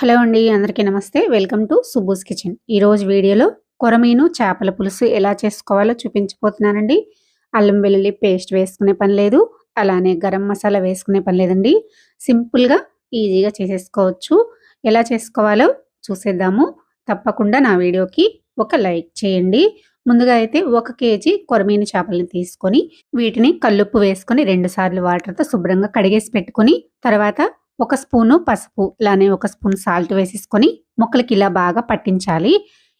Hello అండి అందరికీ నమస్తే. Welcome to Subbu's kitchen. ఈరోజు వీడియోలో కొరమీను చేపల పులుసు ఎలా చేసుకోవాలో చూపించబోతున్నానండి. అల్లం వెల్లుల్లి పేస్ట్ వేసుకునే పని లేదు అలానే గరం మసాలా వేసుకునే పని లేదండి. సింపుల్గా ఈజీగా చేసేసుకోవచ్చు. ఎలా చేసుకోవాలో చూసేద్దాము. తప్పకుండా నా వీడియోకి ఒక లైక్ చేయండి. ముందుగా అయితే ఒక కేజీ కొరమీను చేపలను తీసుకొని వీటిని కల్లుప్పు వేసుకొని రెండు సార్లు వాటర్తో శుభ్రంగా కడిగేసి పెట్టుకొని తర్వాత ఒక స్పూను పసుపు ఇలానే ఒక స్పూన్ సాల్ట్ వేసేసుకొని ముక్కలకి ఇలా బాగా పట్టించాలి.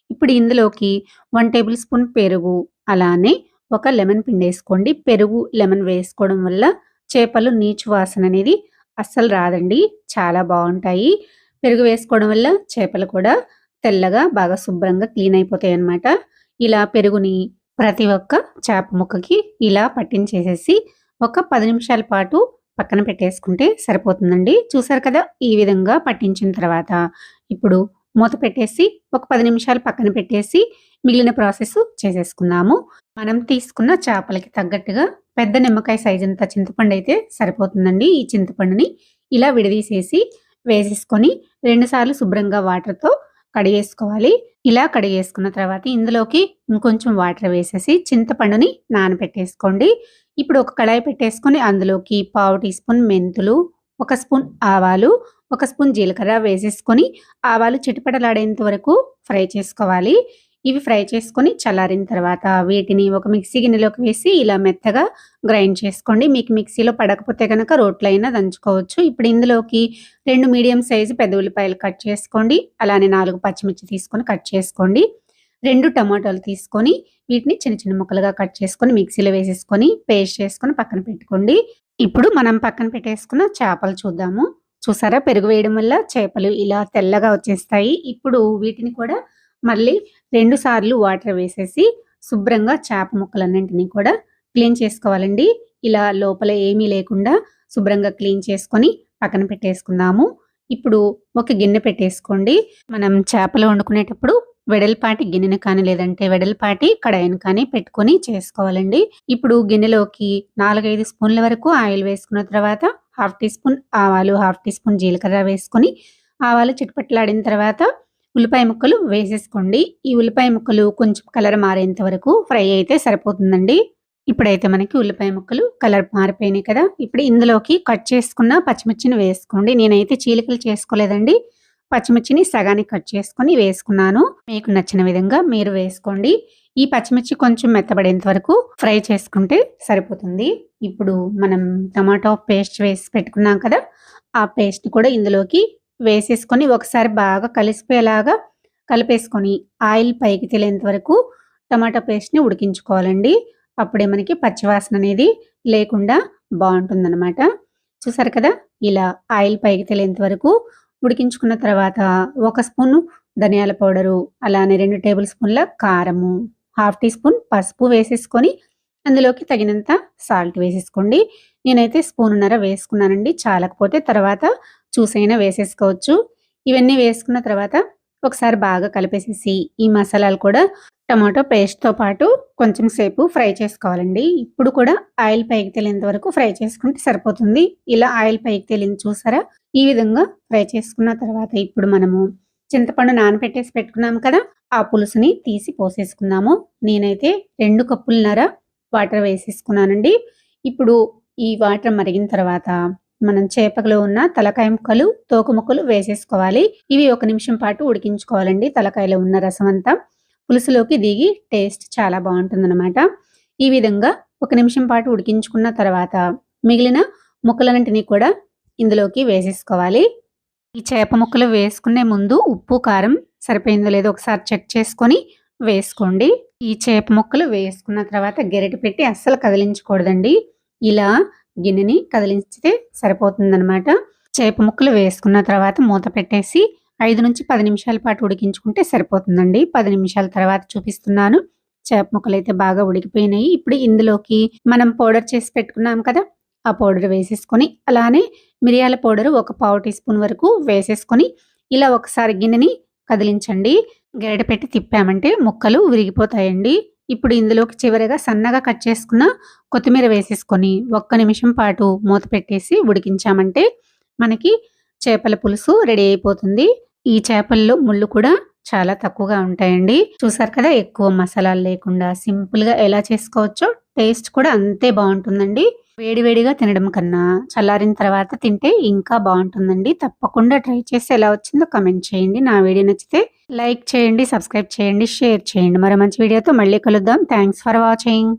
ఇప్పుడు ఇందులోకి వన్ టేబుల్ స్పూన్ పెరుగు అలానే ఒక లెమన్ పిండి వేసుకోండి. పెరుగు లెమన్ వేసుకోవడం వల్ల చేపలు నీచు వాసన అనేది అస్సలు రాదండి. చాలా బాగుంటాయి. పెరుగు వేసుకోవడం వల్ల చేపలు కూడా తెల్లగా బాగా శుభ్రంగా క్లీన్ అయిపోతాయి అన్నమాట. ఇలా పెరుగుని ప్రతి ఒక్క చేప ముక్కకి ఇలా పట్టించేసేసి ఒక పది నిమిషాల పాటు పక్కన పెట్టేసుకుంటే సరిపోతుందండి. చూసారు కదా ఈ విధంగా పట్టించిన తర్వాత ఇప్పుడు మూత పెట్టేసి ఒక పది నిమిషాలు పక్కన పెట్టేసి మిగిలిన ప్రాసెస్ చేసేసుకుందాము. మనం తీసుకున్న చేపలకి తగ్గట్టుగా పెద్ద నిమ్మకాయ సైజ్ అంత చింతపండు అయితే సరిపోతుందండి. ఈ చింతపండుని ఇలా విడదీసేసి వేసేసుకొని రెండుసార్లు శుభ్రంగా వాటర్తో కడిగేసుకోవాలి. ఇలా కడిగేసుకున్న తర్వాత ఇందులోకి ఇంకొంచెం వాటర్ వేసేసి చింతపండుని నానబెట్టేసుకోండి. ఇప్పుడు ఒక కడాయి పెట్టేసుకొని అందులోకి పావు టీ స్పూన్ మెంతులు ఒక స్పూన్ ఆవాలు ఒక స్పూన్ జీలకర్ర వేసేసుకొని ఆవాలు చిటపటలాడేంత వరకు ఫ్రై చేసుకోవాలి. ఇవి ఫ్రై చేసుకొని చల్లారిన తర్వాత వీటిని ఒక మిక్సీ గిన్నెలోకి వేసి ఇలా మెత్తగా గ్రైండ్ చేసుకోండి. మీకు మిక్సీలో పడకపోతే కనుక రోట్లో అయినా దంచుకోవచ్చు. ఇప్పుడు ఇందులోకి రెండు మీడియం సైజు పెద్ద ఉల్లిపాయలు కట్ చేసుకోండి. అలానే నాలుగు పచ్చిమిర్చి తీసుకొని కట్ చేసుకోండి. రెండు టమాటాలు తీసుకొని వీటిని చిన్న చిన్న ముక్కలుగా కట్ చేసుకొని మిక్సీలో వేసేసుకొని పేస్ట్ చేసుకొని పక్కన పెట్టుకోండి. ఇప్పుడు మనం పక్కన పెట్టేసుకున్న చేపలు చూద్దాము. చూసారా? పెరుగు వేయడం వల్ల చేపలు ఇలా తెల్లగా వచ్చేస్తాయి. ఇప్పుడు వీటిని కూడా మళ్ళీ రెండు సార్లు వాటర్ వేసేసి శుభ్రంగా చేప ముక్కలన్నింటినీ కూడా క్లీన్ చేసుకోవాలండి. ఇలా లోపల ఏమీ లేకుండా శుభ్రంగా క్లీన్ చేసుకొని పక్కన పెట్టేసుకుందాము. ఇప్పుడు ఒక గిన్నె పెట్టేసుకోండి. మనం చేపలు వండుకునేటప్పుడు వెడల్పాటి గిన్నెను కానీ లేదంటే వెడల్పాటి కడాయిని కానీ పెట్టుకొని చేసుకోవాలండి. ఇప్పుడు గిన్నెలోకి నాలుగైదు స్పూన్ల వరకు ఆయిల్ వేసుకున్న తర్వాత హాఫ్ టీ స్పూన్ ఆవాలు హాఫ్ టీ స్పూన్ జీలకర్ర వేసుకొని ఆవాలు చిటపట్లాడిన తర్వాత ఉల్లిపాయ ముక్కలు వేసేసుకోండి. ఈ ఉల్లిపాయ ముక్కలు కొంచెం కలర్ మారేంత వరకు ఫ్రై అయితే సరిపోతుందండి. ఇప్పుడైతే మనకి ఉల్లిపాయ ముక్కలు కలర్ మారిపోయినాయి కదా. ఇప్పుడు ఇందులోకి కట్ చేసుకున్న పచ్చిమిర్చిని వేసుకోండి. నేనైతే చీలికలు చేసుకోలేదండి. పచ్చిమిర్చిని సగానికి కట్ చేసుకొని వేసుకున్నాను. మీకు నచ్చిన విధంగా మీరు వేసుకోండి. ఈ పచ్చిమిర్చి కొంచెం మెత్తబడేంత వరకు ఫ్రై చేసుకుంటే సరిపోతుంది. ఇప్పుడు మనం టమాటో పేస్ట్ వేసి పెట్టుకున్నాం కదా ఆ పేస్ట్ కూడా ఇందులోకి వేసేసుకొని ఒకసారి బాగా కలిసిపోయేలాగా కలిపేసుకొని ఆయిల్ పైకి తెలియంత వరకు టమాటా పేస్ట్ని ఉడికించుకోవాలండి. అప్పుడే మనకి పచ్చివాసన అనేది లేకుండా బాగుంటుందన్నమాట. చూసారు కదా ఇలా ఆయిల్ పైకి తెలియంత వరకు ఉడికించుకున్న తర్వాత ఒక స్పూన్ ధనియాల పౌడరు అలానే రెండు టేబుల్ స్పూన్ల కారము హాఫ్ టీ స్పూన్ పసుపు వేసేసుకొని అందులోకి తగినంత సాల్ట్ వేసేసుకోండి. నేనైతే స్పూన్నర వేసుకున్నానండి. చాలకపోతే తర్వాత చూసైనా వేసేసుకోవచ్చు. ఇవన్నీ వేసుకున్న తర్వాత ఒకసారి బాగా కలిపేసేసి ఈ మసాలాలు కూడా టమాటో పేస్ట్తో పాటు కొంచెం సేపు ఫ్రై చేసుకోవాలండి. ఇప్పుడు కూడా ఆయిల్ పైకి తెలియంత వరకు ఫ్రై చేసుకుంటే సరిపోతుంది. ఇలా ఆయిల్ పైకి తెలియని చూసారా? ఈ విధంగా ఫ్రై చేసుకున్న తర్వాత ఇప్పుడు మనము చింతపండు నానబెట్టేసి పెట్టుకున్నాము కదా ఆ పులుసుని తీసి పోసేసుకుందాము. నేనైతే రెండు కప్పులన్నర వాటర్ వేసేసుకున్నానండి. ఇప్పుడు ఈ వాటర్ మరిగిన తర్వాత మనం చేపలో ఉన్న తలకాయ ముక్కలు తోక ముక్కలు వేసేసుకోవాలి. ఇవి ఒక నిమిషం పాటు ఉడికించుకోవాలండి. తలకాయలో ఉన్న రసం అంతా పులుసులోకి దిగి టేస్ట్ చాలా బాగుంటుందన్నమాట. ఈ విధంగా ఒక నిమిషం పాటు ఉడికించుకున్న తర్వాత మిగిలిన ముక్కలన్నింటినీ కూడా ఇందులోకి వేసేసుకోవాలి. ఈ చేప ముక్కలు వేసుకునే ముందు ఉప్పు కారం సరిపోయిందో లేదో ఒకసారి చెక్ చేసుకొని వేసుకోండి. ఈ చేప ముక్కలు వేసుకున్న తర్వాత గెరటి పెట్టి అస్సలు కదిలించకూడదండి. ఇలా గిన్నెని కదిలించితే సరిపోతుందనమాట చేప ముక్కలు వేసుకున్న తర్వాత మూత పెట్టేసి ఐదు నుంచి పది నిమిషాల పాటు ఉడికించుకుంటే సరిపోతుందండి. పది నిమిషాల తర్వాత చూపిస్తున్నాను. చేప ముక్కలు అయితే బాగా ఉడికిపోయినాయి. ఇప్పుడు ఇందులోకి మనం పౌడర్ చేసి పెట్టుకున్నాం కదా ఆ పౌడర్ వేసేసుకొని అలానే మిరియాల పౌడర్ ఒక పావు టీ స్పూన్ వరకు వేసేసుకొని ఇలా ఒకసారి గిన్నెని కదిలించండి. గరిట పెట్టి తిప్పామంటే ముక్కలు విరిగిపోతాయండి. ఇప్పుడు ఇందులోకి చివరిగా సన్నగా కట్ చేసుకున్న కొత్తిమీర వేసేసుకొని ఒక్క నిమిషం పాటు మూత పెట్టేసి ఉడికించామంటే మనకి చేపల పులుసు రెడీ అయిపోతుంది. ఈ చేపల్లో ముళ్ళు కూడా చాలా తక్కువగా ఉంటాయండి. చూసారు కదా ఎక్కువ మసాలాలు లేకుండా సింపుల్గా ఎలా చేసుకోవచ్చో టేస్ట్ కూడా అంతే బాగుంటుందండి. వేడివేడిగా తినడం కన్నా చల్లారిన తర్వాత తింటే ఇంకా బాగుంటుందండి. తప్పకుండా ట్రై చేసి ఎలా వచ్చిందో కమెంట్ చేయండి. నా వీడియో నచ్చితే లైక్ చేయండి సబ్స్క్రైబ్ చేయండి షేర్ చేయండి. మరో మంచి వీడియోతో మళ్ళీ కలుద్దాం. Thanks for watching